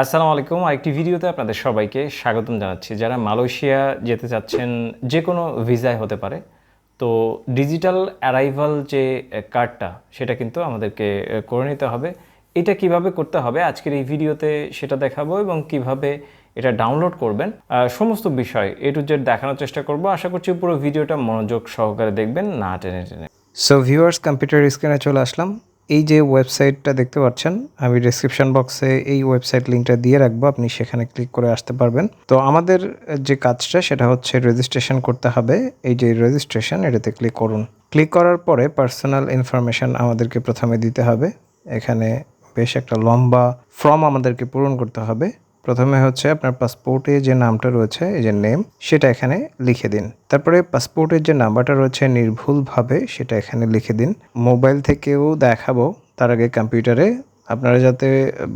আসসালামু আলাইকুম। আরেকটি ভিডিওতে আপনাদের সবাইকে স্বাগতম জানাচ্ছি। যারা মালয়েশিয়া যেতে চাচ্ছেন যে কোনো ভিসায় হতে পারে, তো ডিজিটাল অ্যারাইভাল যে কার্ডটা, সেটা কিন্তু আমাদেরকে করে নিতে হবে। এটা কীভাবে করতে হবে, আজকের এই ভিডিওতে সেটা দেখাবো এবং কীভাবে এটা ডাউনলোড করবেন। সমস্ত বিষয় এ টু জেড দেখানোর চেষ্টা করব। আশা করছি পুরো ভিডিওটা মনোযোগ সহকারে দেখবেন, না টেনে টেনে। সো ভিউয়ার্স কম্পিউটার স্ক্রিনে চলে আসলাম। এই যে ওয়েবসাইটটা দেখতে পাচ্ছেন, আমি ডিসক্রিপশন বক্সে এই ওয়েবসাইট লিঙ্কটা দিয়ে রাখব, আপনি সেখানে ক্লিক করে আসতে পারবেন। তো আমাদের যে কাজটা, সেটা হচ্ছে রেজিস্ট্রেশন করতে হবে। এই যে রেজিস্ট্রেশন এটাতে ক্লিক করুন। ক্লিক করার পরে পার্সোনাল ইনফরমেশান আমাদেরকে প্রথমে দিতে হবে। এখানে বেশ একটা লম্বা ফর্ম আমাদেরকে পূরণ করতে হবে। প্রথমে হচ্ছে আপনার পাসপোর্টে যে নামটা রয়েছে, এই যে নেম সেটা এখানে লিখে দিন। তারপরে পাসপোর্টের যে নাম্বারটা রয়েছে নির্ভুলভাবে, সেটা এখানে লিখে দিন। মোবাইল থেকেও দেখাবো, তার আগে কম্পিউটারে আপনারা যাতে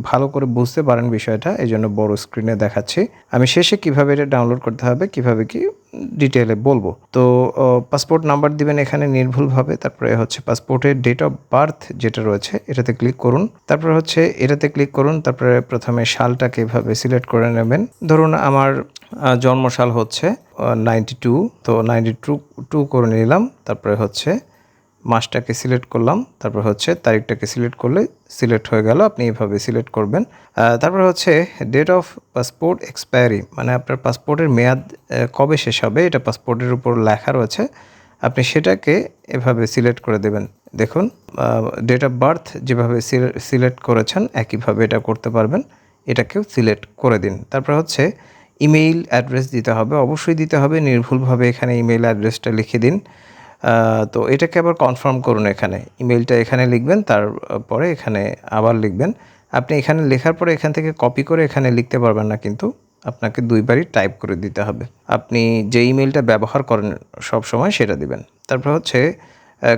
ভালো করে বুঝতে পারেন বিষয়টা, এই জন্য বড় স্ক্রিনে দেখাচ্ছি। আমি শেষে কীভাবে এটা ডাউনলোড করতে হবে, কীভাবে কি ডিটেলে বলব। তো পাসপোর্ট নাম্বার দিবেন এখানে নির্ভুলভাবে, তারপরে হচ্ছে পাসপোর্টের ডেট অফ বার্থ যেটা রয়েছে, এটাতে ক্লিক করুন। তারপরে হচ্ছে এটাতে ক্লিক করুন, তারপরে প্রথমে সালটাকে এভাবে সিলেক্ট করে নেবেন। ধরুন আমার জন্মসাল হচ্ছে নাইনটি টু তো নাইনটি টু টু করে নিলাম, তারপরে হচ্ছে মাসটাকে সিলেক্ট করলাম, তারপর হচ্ছে তারিখটাকে সিলেক্ট করলে সিলেক্ট হয়ে গেল, আপনি এইভাবে সিলেক্ট করবেন। তারপর হচ্ছে ডেট অফ পাসপোর্ট এক্সপায়ারি মানে আপনার পাসপোর্টের মেয়াদ কবে শেষ হবে, এটা পাসপোর্টের উপর লেখা রয়েছে, আপনি সেটাকে এভাবে সিলেক্ট করে দেবেন। দেখুন ডেট অফ বার্থ যেভাবে সিলেক্ট করেছেন, একইভাবে এটা করতে পারবেন, এটাকেও সিলেক্ট করে দিন। তারপর হচ্ছে ইমেইল অ্যাড্রেস দিতে হবে, অবশ্যই দিতে হবে, নির্ভুলভাবে এখানে ইমেইল অ্যাড্রেসটা লিখে দিন। তো এটাকে আবার কনফার্ম করুন এখানে। ইমেলটা এখানে লিখবেন, তারপরে এখানে আবার লিখবেন। আপনি এখানে লেখার পরে এখান থেকে কপি করে এখানে লিখতে পারবেন না কিন্তু আপনাকে দুইবারই টাইপ করে দিতে হবে। আপনি যে ইমেলটা ব্যবহার করেন সব সময় সেটা দিবেন। তারপর হচ্ছে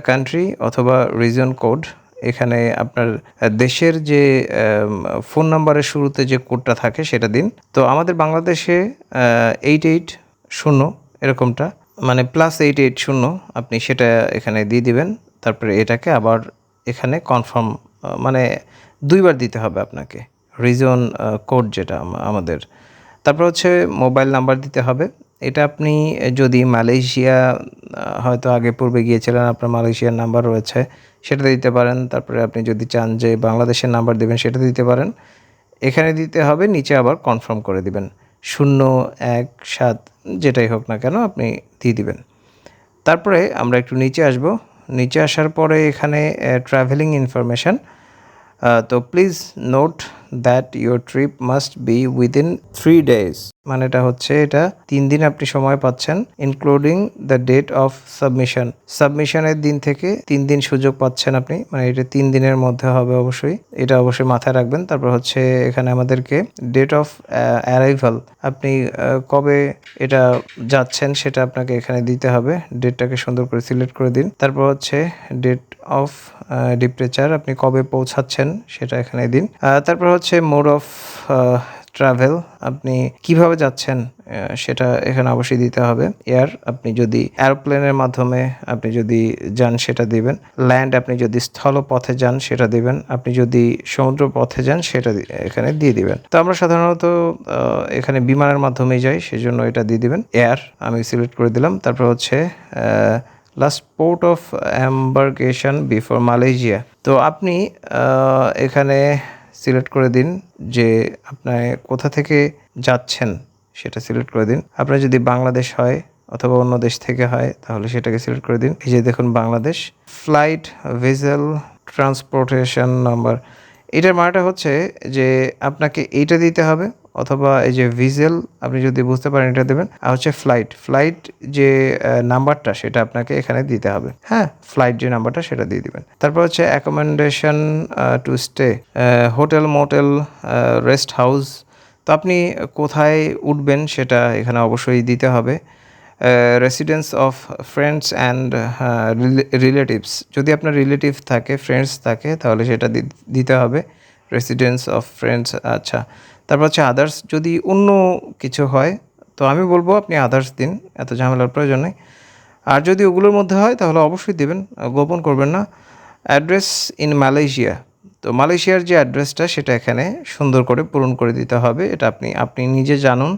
কান্ট্রি অথবা রিজন কোড এখানে আপনার দেশের যে ফোন নাম্বারের শুরুতে যে কোডটা থাকে সেটা দিন। তো আমাদের বাংলাদেশে এইট এইট শূন্য এরকমটা। মানে প্লাস এইট এইট শূন্য, আপনি সেটা এখানে দিয়ে দিবেন, তারপরে এটাকে আবার এখানে কনফার্ম মানে দুইবার দিতে হবে আপনাকে রিজন কোড যেটা আমাদের। তারপর হচ্ছে মোবাইল নাম্বার দিতে হবে, এটা আপনি যদি মালয়েশিয়া হয়তো আগে পূর্বে গিয়েছিলেন, আপনার মালয়েশিয়ার নাম্বার রয়েছে সেটা দিতে পারেন, তারপরে আপনি যদি চান যে বাংলাদেশের নাম্বার দেবেন সেটা দিতে পারেন, এখানে দিতে হবে, নিচে আবার কনফার্ম করে দিবেন। শূন্য এক সাত, যেটাই হোক না কেন আপনি দিয়ে দিবেন। তারপরে আমরা একটু নিচে আসব। নিচে আসার পরে এখানে ট্রাভেলিং ইনফরমেশান তো please note that your trip must be within three days মানে এটা হচ্ছে এটা তিন দিন আপনি সময় পাচ্ছেন including the date of submission সাবমিশনের দিন থেকে তিন দিন সুযোগ পাচ্ছেন আপনি মানে এটা তিন দিনের মধ্যে হবে অবশ্যই। এটা অবশ্যই মাথায় রাখবেন। তারপর হচ্ছে এখানে আমাদেরকে ডেট অফ অ্যারাইভাল আপনি কবে এটা যাচ্ছেন সেটা আপনাকে এখানে দিতে হবে। ডেটটাকে সুন্দর করে সিলেক্ট করে দিন। তারপর হচ্ছে ডেট অফ ডিপ্রেচার আপনি কবে পৌঁছাচ্ছেন সেটা এখানে দিন। তারপর হচ্ছে মোড অফ ট্রাভেল আপনি কীভাবে যাচ্ছেন সেটা এখানে অবশ্যই দিতে হবে। এয়ার আপনি যদি এরোপ্লেনের মাধ্যমে আপনি যদি যান, সেটা দিবেন। ল্যান্ড আপনি যদি স্থল পথে যান, সেটা দিবেন। আপনি যদি সমুদ্র পথে যান, সেটা এখানে দিয়ে দিবেন। তো আমরা সাধারণত এখানে বিমানের মাধ্যমেই যাই, সেজন্য এটা দিয়ে দিবেন। এয়ার আমি সিলেক্ট করে দিলাম। তারপর হচ্ছে last port of embarkation before Malaysia তো আপনি এখানে সিলেক্ট করে দিন যে আপনার কোথা থেকে যাচ্ছেন সেটা সিলেক্ট করে দিন। আপনার যদি বাংলাদেশ হয় অথবা অন্য দেশ থেকে হয়, তাহলে সেটাকে সিলেক্ট করে দিন। এই যে দেখুন Bangladesh. Flight vessel transportation number এটার মানেটা হচ্ছে যে আপনাকে এইটা দিতে হবে অথবা এই যে ভিজেল আপনি যদি বুঝতে পারেন এটা দেবেন। আর হচ্ছে ফ্লাইট ফ্লাইট যে নাম্বারটা সেটা আপনাকে এখানে দিতে হবে। হ্যাঁ ফ্লাইট যে নাম্বারটা সেটা দিয়ে দিবেন। তারপর হচ্ছে accommodation to stay hotel motel rest house তো আপনি কোথায় উঠবেন সেটা এখানে অবশ্যই দিতে হবে। Residence of friends and relatives যদি আপনার রিলেটিভ থাকে ফ্রেন্ডস থাকে, তাহলে সেটা দিতে হবে। রেসিডেন্স অফ ফ্রেন্ডস আচ্ছা। তারপর হচ্ছে আদার্স যদি অন্য কিছু হয়, তো আমি বলব আপনি আদার্স দিন, এত ঝামেলার প্রয়োজন নেই। আর যদি ওগুলোর মধ্যে হয়, তাহলে অবশ্যই দেবেন গোপন করবেন না। অ্যাড্রেস ইন মালয়েশিয়া তো মালয়েশিয়ার যে অ্যাড্রেসটা সেটা এখানে সুন্দর করে পূরণ করে দিতে হবে, এটা আপনি আপনি নিজে জানুন,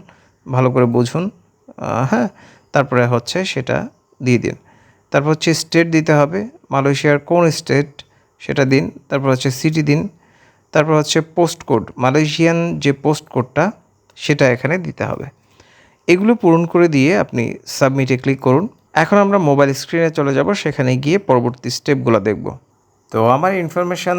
ভালো করে বুঝুন হ্যাঁ তারপরে হচ্ছে সেটা দিয়ে দিন। তারপর হচ্ছে স্টেট দিতে হবে, মালয়েশিয়ার কোন স্টেট সেটা দিন, তারপর হচ্ছে সিটি দিন তারপর হচ্ছে পোস্ট কোড মালয়েশিয়ান যে পোস্ট কোডটা সেটা এখানে দিতে হবে। এগুলো পূরণ করে দিয়ে আপনি সাবমিটে ক্লিক করুন। এখন আমরা মোবাইল স্ক্রিনে চলে যাব, সেখানে গিয়ে পরবর্তী স্টেপগুলো দেখব। তো আমার ইনফরমেশান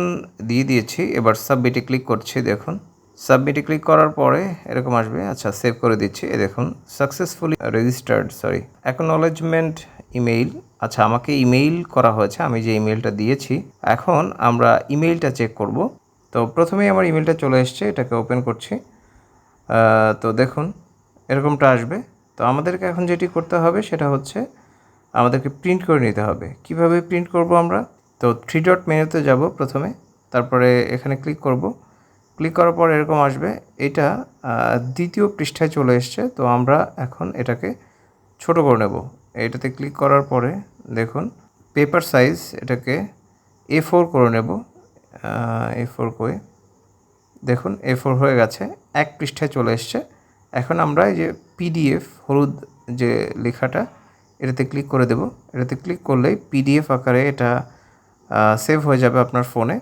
দিয়ে দিয়েছি, এবার সাবমিটে ক্লিক করছি, দেখুন। সাবমিটে ক্লিক করার পরে এরকম আসবে আচ্ছা সেভ করে দিচ্ছি এ দেখুন successfully registered sorry acknowledgement email আচ্ছা আমাকে ইমেইল করা হয়েছে, আমি যে ইমেইলটা দিয়েছি, এখন আমরা ইমেইলটা চেক করব। তো প্রথমেই আমার ইমেলটা চলে এসছে, এটাকে ওপেন করছি। তো দেখুন, এরকমটা আসবে। তো আমাদেরকে এখন যেটি করতে হবে সেটা হচ্ছে আমাদেরকে প্রিন্ট করে নিতে হবে। কীভাবে প্রিন্ট করব আমরা? তো থ্রি ডট মেনুতে যাব প্রথমে, তারপরে এখানে ক্লিক করব। ক্লিক করার পর এরকম আসবে। এটা দ্বিতীয় পৃষ্ঠায় চলে এসছে, তো আমরা এখন এটাকে ছোট করে নেব। এটাতে ক্লিক করার পরে দেখুন পেপার সাইজ এটাকে এ ফোর করে নেব। এ ফোর করে দেখুন এ ফোর হয়ে গেছে, এক পৃষ্ঠায় চলে এসছে। এখন আমরা এই যে পিডিএফ হলুদ যে লেখাটা, এটাতে ক্লিক করে দেব। এটাতে ক্লিক করলেই পিডিএফ আকারে এটা সেভ হয়ে যাবে আপনার ফোনে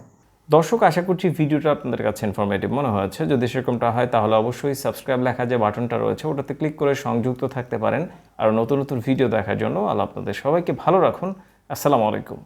দর্শক, আশা করছি ভিডিওটা আপনাদের কাছে ইনফরমেটিভ মনে হয়েছে। যদি সেরকমটা হয়, তাহলে অবশ্যই সাবস্ক্রাইব লেখা যে বাটনটা রয়েছে, ওটাতে ক্লিক করে সংযুক্ত থাকতে পারেন। আর নতুন নতুন ভিডিও দেখার জন্য আল্লাহ আপনাদের সবাইকে ভালো রাখুন। আসসালামু আলাইকুম।